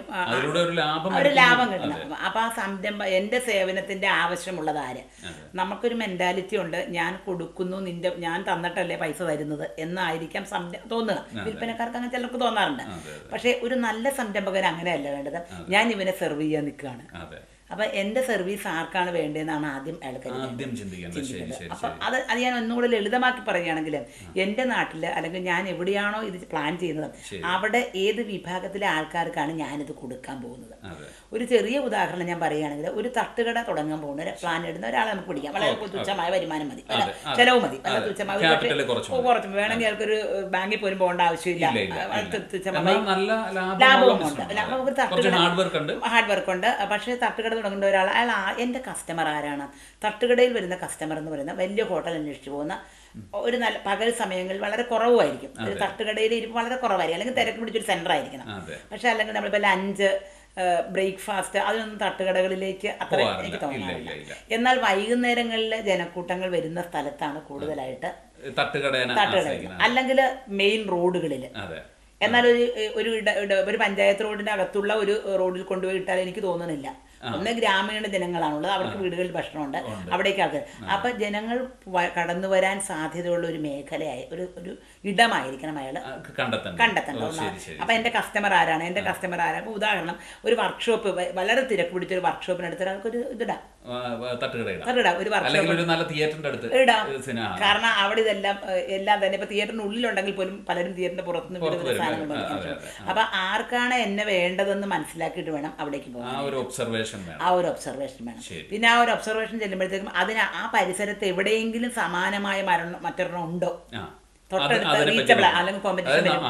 [SPEAKER 2] ഒരു ലാഭം
[SPEAKER 1] കിട്ടണം അപ്പം ആ സംരംഭം എന്റെ സേവനത്തിന്റെ ആവശ്യമുള്ളത് ആര്? നമുക്കൊരു മെന്റാലിറ്റി ഉണ്ട്. ഞാൻ കൊടുക്കുന്നു നിന്റെ ഞാൻ തന്നിട്ടല്ലേ പൈസ തരുന്നത് എന്നായിരിക്കാം സംരംഭം തോന്നുക. വിൽപ്പനക്കാർക്ക് അങ്ങനെ ചിലർക്ക് തോന്നാറുണ്ട്. പക്ഷേ ഒരു നല്ല സംരംഭകൻ അങ്ങനെയല്ല വേണ്ടത്. ഞാൻ ഇവനെ സെർവ് ചെയ്യാൻ നിൽക്കുകയാണ്. അപ്പൊ എന്റെ സർവീസ് ആർക്കാണ് വേണ്ടതെന്നാണ് ആദ്യം
[SPEAKER 2] ആദ്യം ചിന്തിക്കുന്നത്
[SPEAKER 1] അപ്പൊ അത് അത് ഞാൻ ഒന്നുകൂടെ ലളിതമാക്കി പറയുകയാണെങ്കിൽ എന്റെ നാട്ടിൽ അല്ലെങ്കിൽ ഞാൻ എവിടെയാണോ ഇത് പ്ലാൻ ചെയ്യുന്നത് അവിടെ ഏത് വിഭാഗത്തിലെ ആൾക്കാർക്കാണ് ഞാനിത് കൊടുക്കാൻ പോകുന്നത്? ഒരു ചെറിയ ഉദാഹരണം ഞാൻ പറയുകയാണെങ്കിൽ ഒരു തട്ടുകട തുടങ്ങാൻ പോകുന്ന പ്ലാൻ ഇടുന്ന ഒരാളെ നമുക്ക് പിടിക്കാം. വളരെ തുച്ഛമായ വരുമാനം മതി. ചെലവ് മതി. വളരെ. തുച്ഛമായ ഒരു
[SPEAKER 2] കുറച്ച്
[SPEAKER 1] വേണമെങ്കിൽ അയാൾക്കൊരു ബാങ്കിൽ പോലും പോകേണ്ട ആവശ്യമില്ല. തുച്ഛമായ
[SPEAKER 2] എന്നാൽ നല്ല ലാഭമുള്ള
[SPEAKER 1] ലാഭവുമുണ്ട്
[SPEAKER 2] business
[SPEAKER 1] ലാ-
[SPEAKER 2] ആണ്.
[SPEAKER 1] നമുക്ക് തട്ടുകട
[SPEAKER 2] ഹാർഡ് വർക്ക് ഉണ്ട്.
[SPEAKER 1] ഹാർഡ് വർക്ക് ഉണ്ട്. പക്ഷേ തട്ടുകട തുടങ്ങേണ്ട ഒരാൾ. അയാൾ ആ- എന്റെ കസ്റ്റമർ ആരാണ്? തട്ടുകടയിൽ വരുന്ന കസ്റ്റമർ എന്ന് പറയുന്ന വലിയ ഹോട്ടൽ അന്വേഷിച്ച് പോകുന്ന ഒരു നല്ല പകൽ സമയങ്ങളിൽ വളരെ കുറവായിരിക്കും ഒരു തട്ടുകടയിൽ ഇരിപ്പ് വളരെ കുറവായിരിക്കും. അല്ലെങ്കിൽ തിരക്ക് പിടിച്ചൊരു സെന്റർ ആയിരിക്കണം. പക്ഷെ അല്ലെങ്കിൽ നമ്മളിപ്പോൾ ലഞ്ച് ബ്രേക്ക്ഫാസ്റ്റ് അതിനൊന്നും തട്ടുകടകളിലേക്ക് അത്ര. എനിക്ക് തോന്നാറില്ല.
[SPEAKER 2] ഇല്ല.
[SPEAKER 1] എന്നാൽ വൈകുന്നേരങ്ങളിൽ ജനക്കൂട്ടങ്ങൾ വരുന്ന സ്ഥലത്താണ് കൂടുതലായിട്ട് അല്ലെങ്കിൽ മെയിൻ റോഡുകളിൽ എന്നാൽ ഒരു ഒരു ഒരു പഞ്ചായത്ത് റോഡിന്റെ അകത്തുള്ള ഒരു റോഡിൽ കൊണ്ടുപോയി ഇട്ടാൽ എനിക്ക് തോന്നുന്നില്ല ഒന്ന് ഗ്രാമീണ ജനങ്ങളാണുള്ളത്. അവർക്ക് വീടുകളിൽ ഭക്ഷണമുണ്ട്. അവിടേക്ക് ആൾക്കാർ അപ്പൊ ജനങ്ങൾ കടന്നു വരാൻ സാധ്യതയുള്ള ഒരു മേഖലയായി ഒരു ഒരു ഇടമായിരിക്കണം അയാൾ.
[SPEAKER 2] കണ്ടെത്തണം കണ്ടെത്തണ്ട?
[SPEAKER 1] അപ്പൊ എന്റെ കസ്റ്റമർ ആരാണ്? എന്റെ കസ്റ്റമർ ആരാണ്? അപ്പൊ ഉദാഹരണം ഒരു വർക്ക്ഷോപ്പ് വളരെ തിരക്ക് പിടിച്ച ഒരു വർക്ക്ഷോപ്പിനടുത്ത് ഒരാൾക്ക് ഒരു ഇതിടാം കാരണം അവിടെ ഇതെല്ലാം എല്ലാം തന്നെ ഇപ്പൊ തിയേറ്ററിന് ഉള്ളിലുണ്ടെങ്കിൽ പോലും പലരും തിയേറ്ററിന്റെ പുറത്തുനിന്ന്
[SPEAKER 2] വിടുന്ന.
[SPEAKER 1] സാധനങ്ങൾ. അപ്പൊ ആർക്കാണ് എന്നെ വേണ്ടതെന്ന് മനസ്സിലാക്കിയിട്ട് വേണം അവിടേക്ക് പോകാൻ
[SPEAKER 2] ഒരു ഒബ്സർവേഷൻ
[SPEAKER 1] ആ ഒരു ഒബ്സർവേഷൻ വേണം. പിന്നെ ആ ഒരു ഒബ്സർവേഷൻ ചെല്ലുമ്പോഴത്തേക്കും അതിന് ആ പരിസരത്ത് എവിടെയെങ്കിലും സമാനമായ മരണം മറ്റൊരെണ്ണം ഉണ്ടോ? തൊട്ടടുത്ത. അല്ലെങ്കിൽ വരും.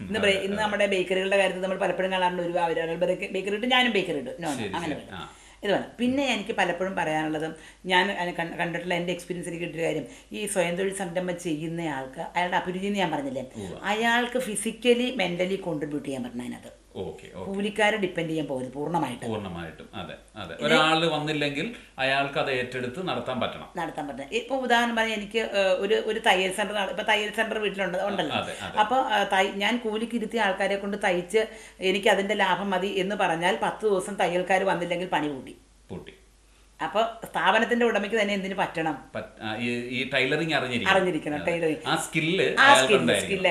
[SPEAKER 1] ഇന്ന് ഇന്ന് നമ്മുടെ ബേക്കറികളുടെ കാര്യത്തിൽ നമ്മൾ പലപ്പോഴും കാണാറുണ്ട് ഒരു അവരവരുടെ ബേക്കറി ഇട്ട് ഞാനും ബേക്കറി ഇട്ടു നോ അങ്ങനെ. ഇത് വേണം. പിന്നെ എനിക്ക് പലപ്പോഴും പറയാനുള്ളതും ഞാൻ കണ്ടിട്ടുള്ള എന്റെ എക്സ്പീരിയൻസിൽ കിട്ടിയ കാര്യം. ഈ സ്വയം തൊഴിൽ സംരംഭം ചെയ്യുന്ന ആൾക്ക് അയാളുടെ അഭിരുചി എന്ന് ഞാൻ പറഞ്ഞില്ലേ? അയാൾക്ക് ഫിസിക്കലി മെന്റലി കോൺട്രിബ്യൂട്ട് ചെയ്യാൻ
[SPEAKER 2] ഓക്കെ
[SPEAKER 1] കൂലിക്കാരെ ഡിപ്പെൻഡ് ചെയ്യാൻ പോകരുത് പൂർണമായിട്ട്.
[SPEAKER 2] പൂർണമായിട്ടും അതെ അതെ. ഒരാൾ വന്നില്ലെങ്കിൽ അയാൾക്ക് അത് ഏറ്റെടുത്ത് നടത്താൻ പറ്റണം.
[SPEAKER 1] നടത്താൻ പറ്റണം. ഇപ്പൊ ഉദാഹരണം പറഞ്ഞാൽ എനിക്ക് ഒരു ഒരു തയ്യൽ സെന്റർ ഇപ്പൊ തയ്യൽ സെന്റർ വീട്ടിലുണ്ട് ഉണ്ടല്ലോ. അപ്പോൾ ഞാൻ കൂലിക്ക് ഇരുത്തിയ ആൾക്കാരെ കൊണ്ട് തയ്ച്ച് എനിക്ക് അതിന്റെ ലാഭം മതി എന്ന് പറഞ്ഞാൽ പത്ത് ദിവസം തയ്യൽക്കാർ വന്നില്ലെങ്കിൽ പണി കൂട്ടി
[SPEAKER 2] പൂട്ടി.
[SPEAKER 1] അപ്പോൾ സ്ഥാപനത്തിന്റെ ഉടമയ്ക്ക് തന്നെ എന്തിനു പറ്റണം?
[SPEAKER 2] ഈ- ടൈലറിംഗ് ടൈലറിങ് അറിഞ്ഞിരിക്കണം.
[SPEAKER 1] ടൈലറിങ്
[SPEAKER 2] ആ സ്കില്ല്
[SPEAKER 1] ആ സ്കില്ല് സ്കില്ല്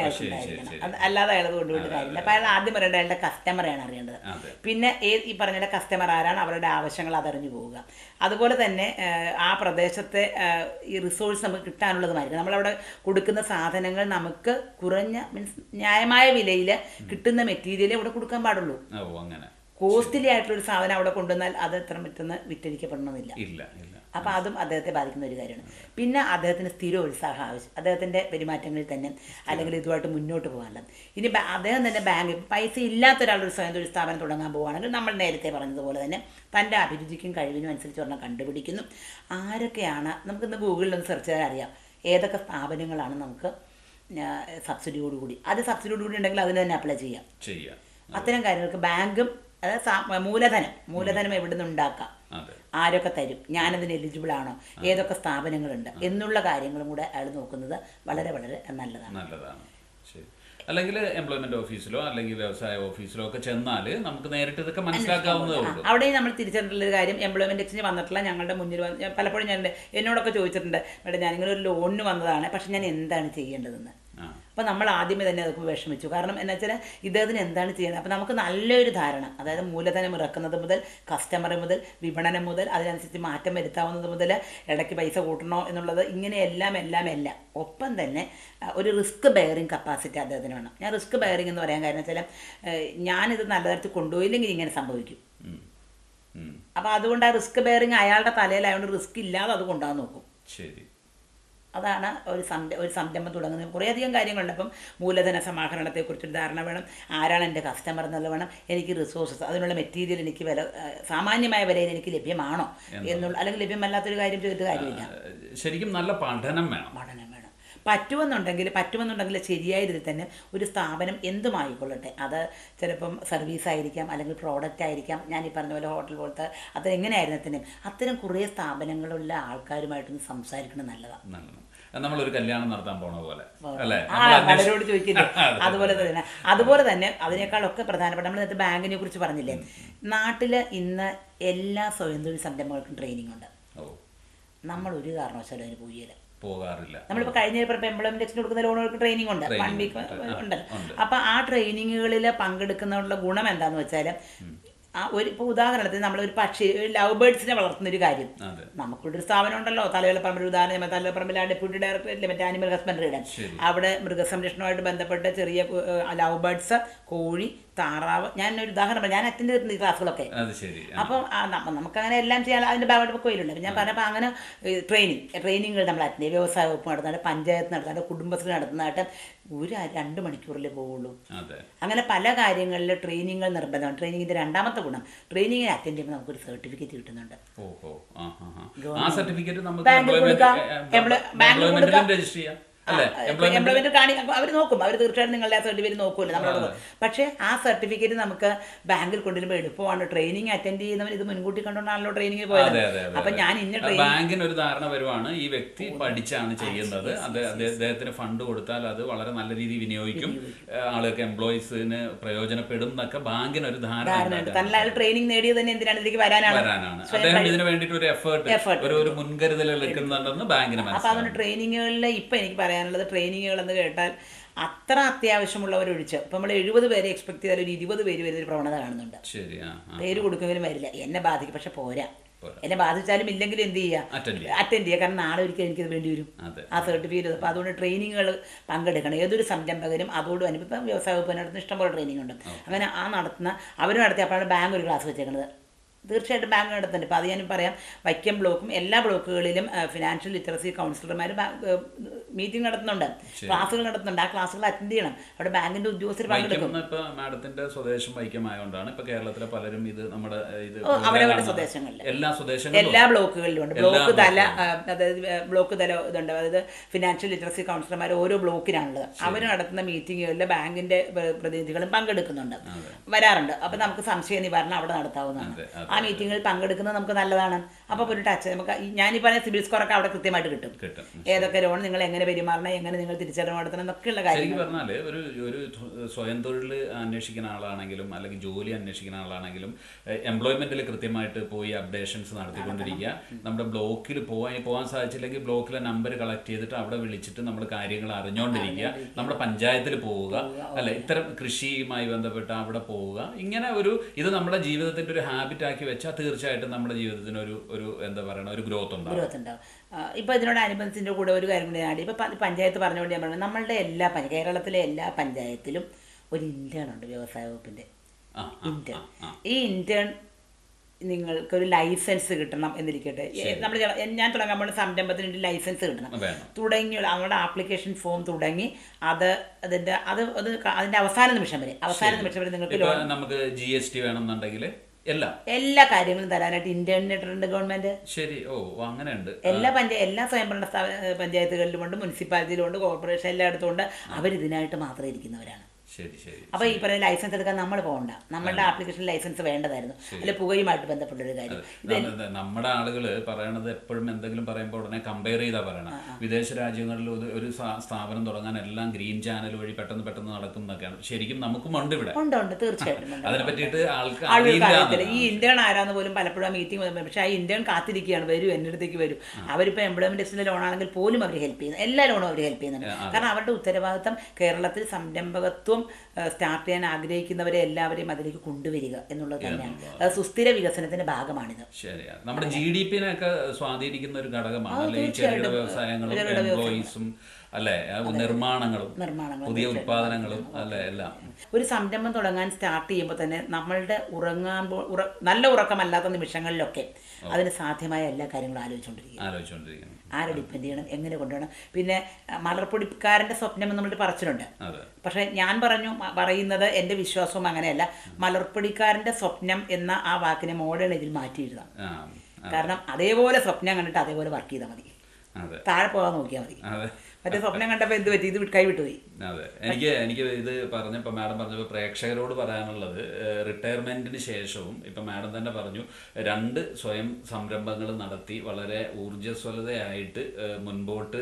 [SPEAKER 1] അല്ലാതെ അയാൾ കൊണ്ടുപോയിട്ട് കാര്യമില്ല. അപ്പൊ അയാൾ ആദ്യം പറയേണ്ടത് അയാളുടെ കസ്റ്റമറെയാണ് അറിയേണ്ടത്. പിന്നെ ഏത് ഈ പറഞ്ഞ കസ്റ്റമർ ആരാണ് അവരുടെ ആവശ്യങ്ങൾ അതറിഞ്ഞു പോവുക. അതുപോലെ തന്നെ ആ പ്രദേശത്തെ ഈ റിസോഴ്സ് നമുക്ക് കിട്ടാനുള്ളതുമായിരിക്കും. നമ്മളവിടെ കൊടുക്കുന്ന സാധനങ്ങൾ നമുക്ക് കുറഞ്ഞ മീൻസ് ന്യായമായ വിലയിൽ കിട്ടുന്ന മെറ്റീരിയലേ ഇവിടെ കൊടുക്കാൻ പാടുള്ളൂ.
[SPEAKER 2] അങ്ങനെ.
[SPEAKER 1] കോസ്റ്റ്ലി ആയിട്ടുള്ള ഒരു സാധനം അവിടെ കൊണ്ടുവന്നാൽ അത് എത്ര പെട്ടെന്ന് വിറ്റഴിക്കപ്പെടണമെന്നില്ല
[SPEAKER 2] ഇല്ല
[SPEAKER 1] അപ്പോൾ അതും അദ്ദേഹത്തെ ബാധിക്കുന്ന ഒരു കാര്യമാണ്. പിന്നെ അദ്ദേഹത്തിന് സ്ഥിര ഉത്സാഹം ആവശ്യം. അദ്ദേഹത്തിന്റെ പെരുമാറ്റങ്ങളിൽ തന്നെ അല്ലെങ്കിൽ ഇതുമായിട്ട് മുന്നോട്ട് പോകാനുള്ളത് ഇനി അദ്ദേഹം തന്നെ ബാങ്ക് പൈസ ഇല്ലാത്ത ഒരാളൊരു സ്വയം തൊഴിൽ സ്ഥാപനം തുടങ്ങാൻ പോവുകയാണെങ്കിൽ നമ്മൾ നേരത്തെ പറഞ്ഞതുപോലെ തന്നെ തന്റെ അഭിരുചിക്കും കഴിവിനും അനുസരിച്ച് പറഞ്ഞാൽ കണ്ടുപിടിക്കുന്നു. ആരൊക്കെയാണ് നമുക്കിന്ന് ഗൂഗിളിൽ ഒന്ന് സെർച്ച് ചെയ്താൽ അറിയാം. ഏതൊക്കെ സ്ഥാപനങ്ങളാണ് നമുക്ക് സബ്സിഡിയോടുകൂടി അത് സബ്സിഡിയോടുകൂടി ഉണ്ടെങ്കിൽ അതിന് തന്നെ അപ്ലൈ ചെയ്യാം.
[SPEAKER 2] ചെയ്യാം.
[SPEAKER 1] അത്തരം കാര്യങ്ങൾക്ക് ബാങ്കും അതായത് മൂലധനം. മൂലധനം എവിടെ നിന്ന് ഉണ്ടാക്കാം? ആരൊക്കെ തരും? ഞാനതിന് എലിജിബിൾ ആണോ? ഏതൊക്കെ സ്ഥാപനങ്ങളുണ്ട്? എന്നുള്ള കാര്യങ്ങളും കൂടെ അയാൾ നോക്കുന്നത് വളരെ വളരെ നല്ലതാണ്.
[SPEAKER 2] നല്ലതാണ്. ശരി. അല്ലെങ്കിൽ എംപ്ലോയ്മെന്റ് ഓഫീസിലോ അല്ലെങ്കിൽ വ്യവസായ ഓഫീസിലോ ഒക്കെ ചെന്നാൽ നമുക്ക് നേരിട്ട് ഇതൊക്കെ മനസ്സിലാക്കാവുന്നതേ ഉള്ളൂ.
[SPEAKER 1] അവിടെ നമ്മൾ തിരിച്ചറിഞ്ഞിട്ടുള്ള ഒരു കാര്യം എംപ്ലോയ്മെന്റ് എക്സ്ചേഞ്ച് വന്നിട്ടുള്ള ഞങ്ങളുടെ മുന്നിൽ പലപ്പോഴും ഞാൻ എന്നോടൊക്കെ ചോദിച്ചിട്ടുണ്ട് മേഡം ഞാനിങ്ങനെ ഒരു ലോണിന് വന്നതാണ് പക്ഷെ ഞാൻ എന്താണ് ചെയ്യേണ്ടതെന്ന്? അപ്പോൾ നമ്മൾ ആദ്യമേ തന്നെ അതൊക്കെ വിഷമിച്ചു. കാരണം എന്നു വെച്ചാൽ ഇദ്ദേഹത്തിന് എന്താണ് ചെയ്യുന്നത് അപ്പോൾ നമുക്ക് നല്ലൊരു ധാരണ. അതായത് മൂലധനം ഇറക്കുന്നത് മുതൽ കസ്റ്റമർ മുതൽ വിപണനം മുതൽ അതിനനുസരിച്ച് മാറ്റം വരുത്താവുന്നത് മുതൽ ഇടയ്ക്ക് പൈസ കൂട്ടണോ എന്നുള്ളത് ഇങ്ങനെയെല്ലാം എല്ലാം എല്ലാം എല്ലാം. ഒപ്പം തന്നെ ഒരു റിസ്ക് ബെയറിങ് കപ്പാസിറ്റി അദ്ദേഹത്തിന് വേണം. ഞാൻ റിസ്ക് ബെയറിങ് എന്ന് പറയാൻ കാരണം വെച്ചാൽ ഞാനിത് നല്ല തരത്തിൽ കൊണ്ടുപോയില്ലെങ്കിൽ ഇങ്ങനെ സംഭവിക്കും. അപ്പോൾ അതുകൊണ്ട് ആ റിസ്ക് ബെയറിങ് അയാളുടെ തലയിലായതുകൊണ്ട് റിസ്ക് ഇല്ലാതെ അത് കൊണ്ടുപോകാൻ നോക്കും.
[SPEAKER 2] ശരി.
[SPEAKER 1] അതാണ് ഒരു സംര ഒരു സംരംഭം തുടങ്ങുന്നത്. കുറേയധികം കാര്യങ്ങളുണ്ട്. അപ്പം മൂലധന സമാഹരണത്തെക്കുറിച്ചൊരു ധാരണ വേണം. ആരാണ് എന്റെ കസ്റ്റമർ എന്നുള്ളത് വേണം. എനിക്ക് റിസോഴ്സസ് അതിനുള്ള മെറ്റീരിയൽ എനിക്ക് വില സാമാന്യമായ വിലയിൽ എനിക്ക് ലഭ്യമാണോ എന്നുള്ള അല്ലെങ്കിൽ ലഭ്യമല്ലാത്തൊരു കാര്യം ചെയ്തിട്ട് കാര്യമില്ല.
[SPEAKER 2] ശരിക്കും നല്ല പഠനം വേണം.
[SPEAKER 1] പഠനം പറ്റുമെന്നുണ്ടെങ്കിൽ പറ്റുമെന്നുണ്ടെങ്കിൽ ശരിയായ രീതിയിൽ തന്നെ ഒരു സ്ഥാപനം എന്തുമായിക്കൊള്ളട്ടെ അത് ചിലപ്പം സർവീസ് ആയിരിക്കാം അല്ലെങ്കിൽ പ്രോഡക്റ്റ് ആയിരിക്കാം. ഞാൻ ഈ പറഞ്ഞ പോലെ ഹോട്ടൽ പോലത്തെ അത് എങ്ങനെയായിരുന്നു തന്നെ അത്തരം കുറേ സ്ഥാപനങ്ങളുള്ള ആൾക്കാരുമായിട്ടൊന്ന് സംസാരിക്കണം നല്ലതാണ്
[SPEAKER 2] നല്ലത്. നമ്മളൊരു കല്യാണം നടത്താൻ പോണ പോലെ. അല്ലേ?
[SPEAKER 1] പലരോട് ചോദിക്കില്ലേ? അതുപോലെ തന്നെ. അതുപോലെ തന്നെ അതിനേക്കാളൊക്കെ പ്രധാനപ്പെട്ട നമ്മൾ നേരത്തെ ബാങ്കിനെ കുറിച്ച് പറഞ്ഞില്ലേ? നാട്ടിൽ ഇന്ന് എല്ലാ സ്വയം തൊഴിൽ സംരംഭങ്ങൾക്കും ട്രെയിനിങ് ഉണ്ട്.
[SPEAKER 2] ഓ.
[SPEAKER 1] നമ്മൾ ഒരു കാരണവശാലും അതിന് പോയില്ല
[SPEAKER 2] പോകാറില്ല.
[SPEAKER 1] നമ്മളിപ്പോ കഴിഞ്ഞ എംപ്ലോയ്മെന്റ് എക്സിന് കൊടുക്കുന്ന ലോണുകൾക്ക് ട്രെയിനിങ് ഉണ്ട്. വൺ വീക്ക്
[SPEAKER 2] ഉണ്ട്.
[SPEAKER 1] അപ്പം ആ ട്രെയിനിങ്ങുകളിൽ പങ്കെടുക്കുന്നതിനുള്ള ഗുണം എന്താന്ന് വെച്ചാൽ ആ ഒരു ഇപ്പോൾ ഉദാഹരണത്തിന് നമ്മളൊരു പക്ഷി ലവ് ബേർഡ്സിനെ വളർത്തുന്ന ഒരു കാര്യം.
[SPEAKER 2] നമുക്കുള്ള
[SPEAKER 1] നമുക്കൊരു സ്ഥാപനം ഉണ്ടല്ലോ തലവേലപ്പറമ്പിൽ ഉദാഹരണം തലവേലപ്പറമ്പിലാണ് ഡെപ്യൂട്ടി ഡയറക്ടർ ഇല്ലേ മറ്റേ ആനിമൽ ഹസ്ബൻഡറിയുടെ. അവിടെ മൃഗസംരക്ഷണവുമായിട്ട് ബന്ധപ്പെട്ട ചെറിയ ലവ് ബേർഡ്സ് കോഴി താറാവ് ഞാൻ ഒരു ഉദാഹരണം പറഞ്ഞു ഞാൻ അറ്റൻഡ് ചെയ്തിട്ടുണ്ട് ക്ലാസ്സുകളൊക്കെ.
[SPEAKER 2] അങ്ങനെ
[SPEAKER 1] അപ്പം ആ, നമ്മ- എല്ലാം ചെയ്യാൻ അതിന്റെ ഭാഗമായിട്ട് കോയിലുണ്ട്. ഞാൻ പറഞ്ഞപ്പോൾ അങ്ങനെ ട്രെയിനിങ് ട്രെയിനിങ്ങുകൾ നമ്മൾ അറ്റൻഡ് വ്യവസായ വകുപ്പ് നടത്തുന്നുണ്ട് പഞ്ചായത്ത് നടത്തുന്നുണ്ട് കുടുംബശ്രീ നടത്തുന്നതായിട്ട് ഒരു രണ്ട് മണിക്കൂറിലേ പോവുള്ളൂ. അങ്ങനെ പല കാര്യങ്ങളിൽ ട്രെയിനിങ്ങൾ നിർബന്ധമാണ് ട്രെയിനിങ്ങിന്റെ രണ്ടാമത്തെ ഗുണം ട്രെയിനിങ്ങിന് അറ്റൻഡ് ചെയ്യുമ്പോൾ നമുക്കൊരു സർട്ടിഫിക്കറ്റ് കിട്ടുന്നുണ്ട്. ബാങ്കിൽ കൊടുക്കാം.
[SPEAKER 2] എംപ്ലോയ്മെന്റിലും
[SPEAKER 1] കൊടുക്കാം.
[SPEAKER 2] എംപ്ലോയ്മെന്റ്
[SPEAKER 1] കാണി അവർ നോക്കും. അവർ തീർച്ചയായിട്ടും നിങ്ങളുടെ ആ സർട്ടിഫിക്കറ്റ് നോക്കുമല്ലോ നമ്മളോട് പക്ഷേ ആ സർട്ടിഫിക്കറ്റ് നമുക്ക് ബാങ്കിൽ കൊണ്ടുവരുമ്പോൾ എളുപ്പമാണ്. ട്രെയിനിങ് അറ്റൻഡ് ചെയ്യുന്നവർ ഇത് മുൻകൂട്ടി കണ്ടുകൊണ്ടാണല്ലോ ട്രെയിനിങ് പോയത്. അപ്പൊ ഞാൻ ഇന്ന
[SPEAKER 2] ബാങ്കിന് ഒരു ധാരണ വരുവാണ്. ഈ വ്യക്തി പഠിച്ചാണ് ചെയ്യുന്നത് അത് അദ്ദേഹത്തിന് ഫണ്ട് കൊടുത്താൽ അത് വളരെ നല്ല രീതിയിൽ വിനിയോഗിക്കും. ആളുകൾക്ക് എംപ്ലോയീസിന് പ്രയോജനപ്പെടും എന്നൊക്കെ ബാങ്കിന് ഒരു ധാരണ
[SPEAKER 1] തന്നെ ട്രെയിനിങ് നേടിയത് തന്നെ എന്തിനാണ്? ഇതിലേക്ക് വരാനാണ്.
[SPEAKER 2] വരാനാണ്. അദ്ദേഹം ഇതിന് വേണ്ടിയിട്ട് ഒരു എഫേർട്ട് ഒരു ഒരു മുൻകരുതൽ എടുക്കുന്നുണ്ടെന്ന് ബാങ്കിന്
[SPEAKER 1] അപ്പൊ അവന് ട്രെയിനിങ്ങുകളിൽ ഇപ്പൊ എനിക്ക് പറയാനുള്ളത് ട്രെയിനിങ്ങുകളെന്ന് കേട്ടാൽ അത്ര അത്യാവശ്യമുള്ളവരൊഴിച്ച്. ഇപ്പം നമ്മൾ എഴുപത് പേരെ എക്സ്പെക്ട് ചെയ്താൽ ഒരു ഇരുപത് പേര് വരുന്ന ഒരു പ്രവണത കാണുന്നുണ്ട്. പേര് കൊടുക്കുന്നവരും വരില്ല. എന്നെ ബാധിക്കും പക്ഷെ പോരാ. എന്നെ ബാധിച്ചാലും ഇല്ലെങ്കിലും എന്ത് ചെയ്യുക
[SPEAKER 2] അറ്റൻഡ് ചെയ്യാം.
[SPEAKER 1] അറ്റൻഡ് ചെയ്യുക കാരണം നാളെ ഒരിക്കലും എനിക്കത് വേണ്ടി വരും. ആ സർട്ടിഫിക്കറ്റ് അപ്പോൾ അതുകൊണ്ട് ട്രെയിനിങ്ങുകൾ പങ്കെടുക്കണം. ഏതൊരു സംരംഭകരും അതോട് അനുഭവം ഇപ്പം വ്യവസായ വകുപ്പ് നടത്തുന്ന ഇഷ്ടംപോലെ ട്രെയിനിങ് ഉണ്ട് അങ്ങനെ ആ നടത്തുന്ന അവർ നടത്തിയപ്പോഴാണ് ബാങ്ക് ഒരു ക്ലാസ് വെച്ചേക്കുന്നത് തീർച്ചയായിട്ടും ബാങ്ക് നടത്തുന്നുണ്ട്. ഇപ്പോൾ അത് ഞാൻ പറയാം. വൈക്കം ബ്ലോക്കും എല്ലാ ബ്ലോക്കുകളിലും ഫിനാൻഷ്യൽ ലിറ്ററസി കൗൺസിലർമാർ മീറ്റിംഗ് നടത്തുന്നുണ്ട്. ക്ലാസ്സുകൾ നടത്തുന്നുണ്ട്. ആ ക്ലാസ്സുകൾ അറ്റൻഡ് ചെയ്യണം. അവിടെ ബാങ്കിന്റെ ഉദ്യോഗസ്ഥർ പങ്കെടുക്കും
[SPEAKER 2] വൈക്കം ഇപ്പൊ മാഡത്തിന്റെ സ്വദേശം വൈക്കമായോണ്ടാണ് ഇപ്പൊ കേരളത്തിലെ പലരും ഇത് നമ്മുടെ ഇത്
[SPEAKER 1] അവരവരുടെ. സ്വദേശങ്ങളിൽ.
[SPEAKER 2] എല്ലാ സ്വദേശങ്ങളും
[SPEAKER 1] എല്ലാ ബ്ലോക്കുകളിലും ഉണ്ട്. ബ്ലോക്ക് തല അതായത് ബ്ലോക്ക് തല ഇതുണ്ട്. അതായത് ഫിനാൻഷ്യൽ ലിറ്ററസി കൗൺസിലർമാർ ഓരോ ബ്ലോക്കിനാണുള്ളത് അവർ നടത്തുന്ന മീറ്റിങ്ങുകളിൽ ബാങ്കിന്റെ പ്രതിനിധികളും പങ്കെടുക്കുന്നുണ്ട്. വരാറുണ്ട്. അപ്പൊ നമുക്ക് സംശയ നിവാരണം അവിടെ നടത്താവുന്നതാണ്. ആ മീറ്റിങ്ങിൽ പങ്കെടുക്കുന്നത് നമുക്ക് നല്ലതാണ്. അപ്പോൾ ഒരു ടച്ച് നമുക്ക് ഈ- ഞാനീ പറഞ്ഞ സിബിൽ സ്കോറൊക്കെ അവിടെ കൃത്യമായിട്ട് കിട്ടും. ഏതൊക്കെ ലോൺ നിങ്ങൾ എങ്ങനെ പെരുമാറണം എങ്ങനെ നിങ്ങൾ തിരിച്ചടവ് നടത്തണം എന്നൊക്കെയുള്ള കാര്യം
[SPEAKER 2] പറഞ്ഞാൽ ഒരു ഒരു സ്വയം തൊഴിൽ അന്വേഷിക്കുന്ന ആളാണെങ്കിലും അല്ലെങ്കിൽ ജോലി അന്വേഷിക്കുന്ന ആളാണെങ്കിലും എംപ്ലോയ്മെന്റിൽ കൃത്യമായിട്ട് പോയി അപ്ഡേഷൻസ് നടത്തിക്കൊണ്ടിരിക്കുക. നമ്മുടെ ബ്ലോക്കിൽ പോകാൻ പോകാൻ സാധിച്ചില്ലെങ്കിൽ ബ്ലോക്കിലെ നമ്പർ കളക്ട് ചെയ്തിട്ട് അവിടെ വിളിച്ചിട്ട് നമ്മൾ കാര്യങ്ങൾ അറിഞ്ഞുകൊണ്ടിരിക്കുക നമ്മുടെ പഞ്ചായത്തിൽ പോവുക. അല്ലെ? ഇത്തരം കൃഷിയുമായി ബന്ധപ്പെട്ട് അവിടെ പോവുക. ഇങ്ങനെ ഒരു ഇത് നമ്മുടെ ജീവിതത്തിന്റെ ഒരു ഹാബിറ്റ് ആക്കി വെച്ചാൽ തീർച്ചയായിട്ടും നമ്മുടെ ജീവിതത്തിന് ഒരു ഒരു എന്താ പറയുക ഒരു ഗ്രോത്ത് ഉണ്ടാവും.
[SPEAKER 1] ഗ്രോത്ത് ഉണ്ടാവും. ഇപ്പോൾ ഇതിനോടനുബന്ധിച്ചിന്റെ കൂടെ ഒരു കാര്യം കൂടി ആടി ഇപ്പോൾ പഞ്ചായത്ത് പറഞ്ഞുകൊണ്ട് ഞാൻ പറഞ്ഞു നമ്മളുടെ എല്ലാ കേരളത്തിലെ എല്ലാ പഞ്ചായത്തിലും ഒരു ഇന്റേൺ ഉണ്ട് വ്യവസായ
[SPEAKER 2] വകുപ്പിന്റെ
[SPEAKER 1] ഇന്റേൺ. ഈ ഇന്റേൺ നിങ്ങൾക്കൊരു ലൈസൻസ് കിട്ടണം എന്നിരിക്കട്ടെ. നമ്മൾ ഞാൻ തുടങ്ങാൻ പോകുന്ന സംരംഭത്തിന് ഒരു ലൈസൻസ് കിട്ടണം. തുടങ്ങി അവരുടെ ആപ്ലിക്കേഷൻ ഫോം തുടങ്ങി അത് അതിന്റെ അത് അതിന്റെ അവസാന നിമിഷം വരെ അവസാന നിമിഷം വരെ നിങ്ങൾക്ക്
[SPEAKER 2] നമുക്ക് ജി എസ് ടി വേണമെന്നുണ്ടെങ്കിൽ എല്ലാം?
[SPEAKER 1] എല്ലാ കാര്യങ്ങളും തരാനായിട്ട് ഇന്റർനെറ്റ് ഉണ്ട് ഗവൺമെന്റ്.
[SPEAKER 2] ശരി. ഓ അങ്ങനെയുണ്ട്.
[SPEAKER 1] എല്ലാ പഞ്ചായ എല്ലാ സ്വയംഭരണ സ്ഥാപന പഞ്ചായത്തുകളിലുമുണ്ട് ഉണ്ട് മുനിസിപ്പാലിറ്റിയിലും ഉണ്ട് കോർപ്പറേഷൻ എല്ലായിടത്തും ഉണ്ട്. അവരിതിനായിട്ട് മാത്രം ഇരിക്കുന്നവരാണ്.
[SPEAKER 2] ശരി ശരി.
[SPEAKER 1] അപ്പൊ ഈ പറയുന്ന ലൈസൻസ് എടുക്കാൻ നമ്മൾ പോകണ്ട നമ്മളുടെ ആപ്ലിക്കേഷൻ ലൈസൻസ് വേണ്ടതായിരുന്നു. അല്ലെ പുകയുമായിട്ട് ബന്ധപ്പെട്ടൊരു കാര്യം.
[SPEAKER 2] നമ്മുടെ ആളുകൾ പറയണത് എപ്പോഴും എന്തെങ്കിലും പറയുമ്പോൾ ഉടനെ കമ്പയർ ചെയ്താ പറയണം. വിദേശ രാജ്യങ്ങളിൽ ഒരു- സ്ഥാപനം തുടങ്ങാൻ എല്ലാം ഗ്രീൻ ചാനൽ വഴി പെട്ടെന്ന് പെട്ടെന്ന് നടക്കും എന്നൊക്കെയാണ് ശരിക്കും നമുക്കും ഉണ്ട് ഇവിടെ.
[SPEAKER 1] ഉണ്ട് ഉണ്ട്. തീർച്ചയായിട്ടും.
[SPEAKER 2] അതിനെ പറ്റിയിട്ട് ആൾക്ക്
[SPEAKER 1] ആളുകൾക്ക്
[SPEAKER 2] അറിയില്ല
[SPEAKER 1] അറിയത്തില്ല. ഈ ഇന്ത്യൻ ആരാന്ന് പോലും പലപ്പോഴും ആ മീറ്റിംഗ് പക്ഷെ ആ ഇന്ത്യൻ കാത്തിരിക്കുകയാണ്. വരും എന്റെ അടുത്തേക്ക് വരും അവരിപ്പോൾ എംപ്ലോയ്മെന്റ് എക്സിന്റെ ലോൺ ആണെങ്കിൽ പോലും അവർ ഹെൽപ്പ് ചെയ്യുന്നു എല്ലാ ലോണും അവർ ഹെൽപ്പ് ചെയ്യുന്നുണ്ട്. കാരണം അവരുടെ ഉത്തരവാദിത്തം കേരളത്തിൽ സംരംഭകത്വം സ്റ്റാർട്ട് ചെയ്യാൻ ആഗ്രഹിക്കുന്നവരെ എല്ലാവരെയും അതിലേക്ക് കൊണ്ടുവരിക എന്നുള്ളത് തന്നെയാണ്. സുസ്ഥിര വികസനത്തിന്റെ ഭാഗമാണിത്.
[SPEAKER 2] ശരിയാണ്. നമ്മുടെ ജി ഡി പി സ്വാധീനിക്കുന്ന ഒരു ഘടകമാണ് ചെറുകിട വ്യവസായങ്ങളും എംപ്ലോയീസും അല്ലേ? നിർമ്മാണങ്ങളും പുതിയ ഉത്പാദനങ്ങളും അല്ലെ? എല്ലാം.
[SPEAKER 1] ഒരു സംരംഭം തുടങ്ങാൻ സ്റ്റാർട്ട് ചെയ്യുമ്പോൾ തന്നെ നമ്മളുടെ ഉറങ്ങാൻ നല്ല ഉറക്കമല്ലാത്ത നിമിഷങ്ങളിലൊക്കെ അതിന് സാധ്യമായ എല്ലാ കാര്യങ്ങളും ആലോചിച്ചുകൊണ്ടിരിക്കുക.
[SPEAKER 2] ആലോചിച്ചുകൊണ്ടിരിക്കുന്നു.
[SPEAKER 1] ആരെ ഡിപ്പെൻഡ് ചെയ്യണം എങ്ങനെ കൊണ്ടുപോകണം. പിന്നെ മലർപ്പൊടിക്കാരന്റെ സ്വപ്നം എന്ന് നമ്മൾ
[SPEAKER 2] പറച്ചിട്ടുണ്ട്
[SPEAKER 1] പക്ഷെ ഞാൻ പറഞ്ഞു പറയുന്നത് എന്റെ വിശ്വാസവും അങ്ങനെയല്ല. മലർപ്പൊടിക്കാരന്റെ സ്വപ്നം എന്ന ആ വാക്കിനെ മോഡേൺ ഇതിൽ മാറ്റി എഴുതാം കാരണം അതേപോലെ സ്വപ്നം കണ്ടിട്ട് അതേപോലെ വർക്ക് ചെയ്താൽ മതി. താഴെ പോകാൻ നോക്കിയാൽ മതി. മറ്റേ സ്വപ്നം കണ്ടപ്പോൾ എന്ത് പറ്റി? ഇത് വിട്ട് കൈവിട്ടുപോയി
[SPEAKER 2] അതെ. എനിക്ക് എനിക്ക് ഇത് പറഞ്ഞപ്പോൾ മാഡം പറഞ്ഞപ്പോൾ പ്രേക്ഷകരോട് പറയാനുള്ളത് റിട്ടയർമെന്റിന് ശേഷവും ഇപ്പൊ മാഡം തന്നെ പറഞ്ഞു രണ്ട് സ്വയം സംരംഭങ്ങൾ നടത്തി വളരെ ഊർജസ്വലതയായിട്ട് മുൻപോട്ട്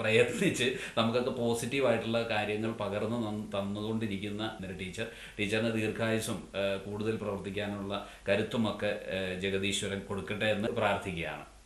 [SPEAKER 2] പ്രയത്നിച്ച് നമുക്കൊക്കെ പോസിറ്റീവ് ആയിട്ടുള്ള കാര്യങ്ങൾ പകർന്നു തന്നുകൊണ്ടിരിക്കുന്ന ഒരു ടീച്ചർ. ടീച്ചറിന് ദീർഘായുസും കൂടുതൽ പ്രവർത്തിക്കാനുള്ള കരുത്തുമൊക്കെ ജഗദീശ്വരൻ കൊടുക്കട്ടെ എന്ന് പ്രാർത്ഥിക്കുകയാണ്.